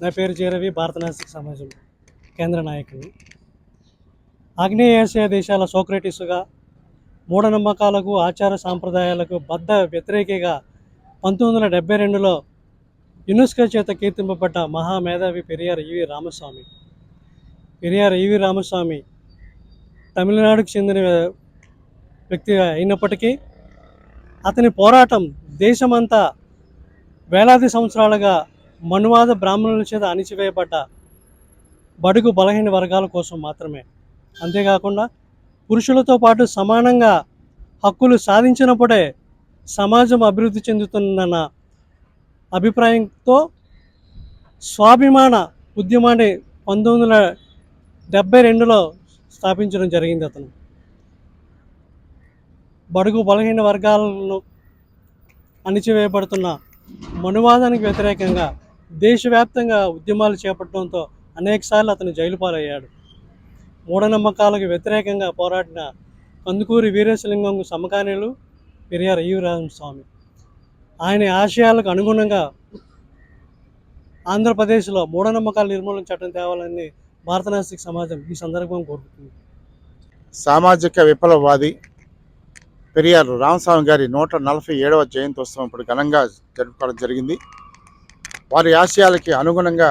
నా పేరు చేరవి భారత నాస్తిక సమాజం కేంద్ర నాయకుడిని ఆగ్నేయాసియా దేశాల సోక్రటిస్గా మూఢనమ్మకాలకు ఆచార సాంప్రదాయాలకు బద్ద వ్యతిరేకిగా పంతొమ్మిది వందల డెబ్బై రెండులో యునెస్కో చేత కీర్తింపబడ్డ మహామేధావి పెరియార్ ఈవి రామస్వామి. పెరియార్ ఈవి రామస్వామి తమిళనాడుకు చెందిన వ్యక్తి అయినప్పటికీ అతని పోరాటం దేశమంతా వేలాది సంవత్సరాలుగా మనువాద బ్రాహ్మణుల చేత అణిచివేయబడ్డ బడుగు బలహీన వర్గాల కోసం మాత్రమే. అంతేకాకుండా పురుషులతో పాటు సమానంగా హక్కులు సాధించినప్పుడే సమాజం అభివృద్ధి చెందుతుందన్న అభిప్రాయంతో స్వాభిమాన ఉద్యమాన్ని పంతొమ్మిది వందల డెబ్బై రెండులో స్థాపించడం జరిగింది అతను. బడుగు బలహీన వర్గాలను అణిచివేయబడుతున్న మనువాదానికి వ్యతిరేకంగా దేశవ్యాప్తంగా ఉద్యమాలు చేపట్టడంతో అనేకసార్లు అతను జైలు పాలయ్యాడు. మూఢనమ్మకాలకు వ్యతిరేకంగా పోరాడిన కందుకూరి వీరేశలింగం సమకాలీనులు పెరియార్ అయ్యూరామ స్వామి. ఆయన ఆశయాలకు అనుగుణంగా ఆంధ్రప్రదేశ్లో మూఢనమ్మకాల నిర్మూలన చట్టం తేవాలని భారతనాస్తిక సమాజం ఈ సందర్భం కోరుతుంది. సామాజిక విప్లవవాది పెరియార్ రామస్వామి గారి నూట నలభై ఏడవ జయంతి ఉత్సవం ఇప్పుడు ఘనంగా జరుపుకోవడం జరిగింది. వారి ఆశయాలకి అనుగుణంగా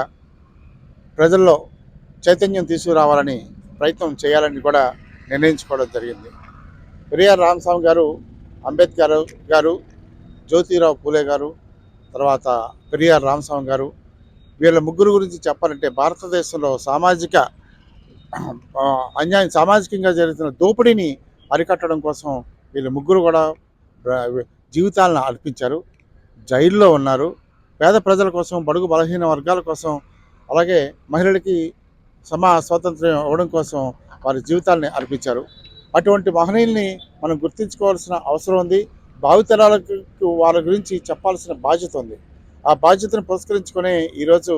ప్రజల్లో చైతన్యం తీసుకురావాలని ప్రయత్నం చేయాలని కూడా నిర్ణయించుకోవడం జరిగింది. పెరియార్ రామస్వామి గారు అంబేద్కర్ గారు జ్యోతిరావు పూలే గారు తర్వాత పెరియార్ రామస్వామి గారు వీళ్ళ ముగ్గురు గురించి చెప్పాలంటే భారతదేశంలో సామాజిక అన్యాయం సామాజికంగా జరుగుతున్న దోపిడీని అరికట్టడం కోసం వీళ్ళు ముగ్గురు కూడా జీవితాలను అర్పించారు. జైల్లో ఉన్నారు. పేద ప్రజల కోసం బడుగు బలహీన వర్గాల కోసం అలాగే మహిళలకి సమా స్వాతంత్ర్యం ఇవ్వడం కోసం వారి జీవితాలని అర్పించారు. అటువంటి మహనీయుల్ని మనం గుర్తించుకోవాల్సిన అవసరం ఉంది. భావితరాలకు వాళ్ళ గురించి చెప్పాల్సిన బాధ్యత ఉంది. ఆ బాధ్యతను పురస్కరించుకునే ఈరోజు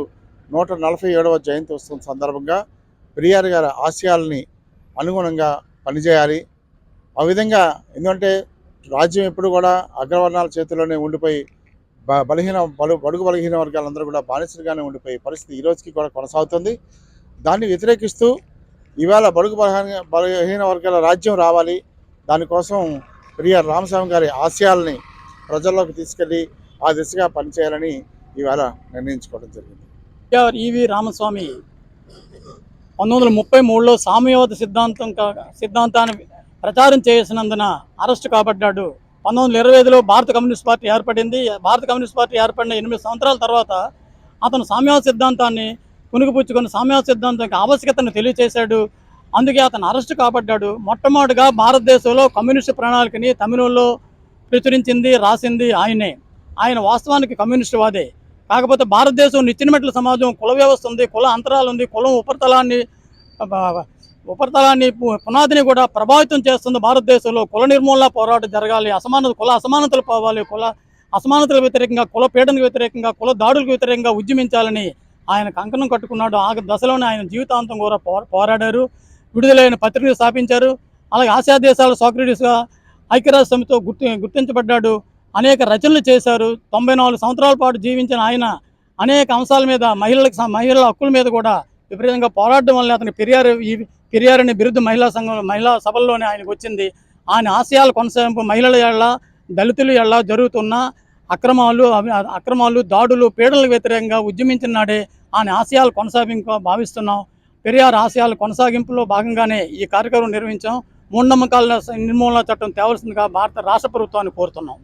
నూట నలభై ఏడవ జయంతి ఉత్సవం సందర్భంగా పెరియార్ గారి ఆశయాలని అనుగుణంగా పనిచేయాలి. ఆ విధంగా ఎందుకంటే రాజ్యం ఎప్పుడు కూడా అగ్రవర్ణాల చేతిలోనే ఉండిపోయి బలహీన బలు బడుగు బలహీన వర్గాలందరూ కూడా బానిసలుగానే ఉండిపోయే పరిస్థితి ఈ రోజుకి కూడా కొనసాగుతుంది. దాన్ని వ్యతిరేకిస్తూ ఇవాళ బడుగు బలహీన బలహీన వర్గాల రాజ్యం రావాలి. దానికోసం పెరియార్ రామస్వామి గారి ఆశయాల్ని ప్రజల్లోకి తీసుకెళ్ళి ఆ దిశగా పనిచేయాలని ఇవాళ నిర్ణయించుకోవడం జరిగింది. ఎన్టీఆర్ ఈవి రామస్వామి పంతొమ్మిది వందల ముప్పై మూడులో సామ్యవాద సిద్ధాంతం కా- సిద్ధాంతాన్ని ప్రచారం చేసినందున అరెస్టు కాబడ్డాడు. పంతొమ్మిది వందల ఇరవై ఐదులో భారత కమ్యూనిస్ట్ పార్టీ ఏర్పడింది. భారత కమ్యూనిస్ట్ పార్టీ ఏర్పడిన ఎనిమిది సంవత్సరాల తర్వాత అతను సామ్యవాద సిద్ధాంతాన్ని పుణికిపుచ్చుకొని సామ్యవాద సిద్ధాంతం ఆవశ్యకతను తెలియచేశాడు. అందుకే అతను అరెస్టు కాబడ్డాడు. మొట్టమొదటిగా భారతదేశంలో కమ్యూనిస్ట్ ప్రణాళికని తమిళంలో ప్రచురించింది రాసింది ఆయనే. ఆయన వాస్తవానికి కమ్యూనిస్టు వాదే. కాకపోతే భారతదేశం నిచ్చెనమెట్ల సమాజం కుల వ్యవస్థ ఉంది కుల అంతరాలు ఉంది కులం ఉపరితలాన్ని ఉపరితలాన్ని పు- పునాదిని కూడా ప్రభావితం చేస్తుంది భారతదేశంలో. కుల నిర్మూలన పోరాటం జరగాలి. అసమానత కుల అసమానతలు పోవాలి. కుల అసమానతలకు వ్యతిరేకంగా కుల పీడనకు వ్యతిరేకంగా కుల దాడులకు వ్యతిరేకంగా ఉద్యమించాలని ఆయన కంకణం కట్టుకున్నాడు. ఆ దశలోనే ఆయన జీవితాంతం కూడా పోరాడారు. విడుదలైన పత్రికలు స్థాపించారు. అలాగే ఆసియా దేశాల సోక్రటీస్గా ఐక్యరాజ్య సమితితో గుర్తి గుర్తించబడ్డాడు. అనేక రచనలు చేశారు. తొంభై నాలుగు సంవత్సరాల పాటు జీవించిన ఆయన అనేక అంశాల మీద మహిళలకు మహిళల హక్కుల మీద కూడా విపరీతంగా పోరాడడం వల్ల అతని పెరియార్ ఈ పెరియార్ అనే బిరుదు మహిళా సంఘం మహిళా సభల్లోనే ఆయనకు వచ్చింది. ఆయన ఆశయాల కొనసాగింపు మహిళల ఎళ్ళ దళితుల ఎళ్ళ జరుగుతున్న అక్రమాలు అక్రమాలు దాడులు పీడలకు వ్యతిరేకంగా ఉద్యమించిన నాడే ఆయన ఆశయాలు కొనసాగింపు భావిస్తున్నాం. పెరియార్ ఆశయాల కొనసాగింపులో భాగంగానే ఈ కార్యక్రమం నిర్వహించాం. మూఢనమ్మకాల నిర్మూలన చట్టం తేవలసిందిగా భారత రాష్ట్ర ప్రభుత్వాన్ని కోరుతున్నాం.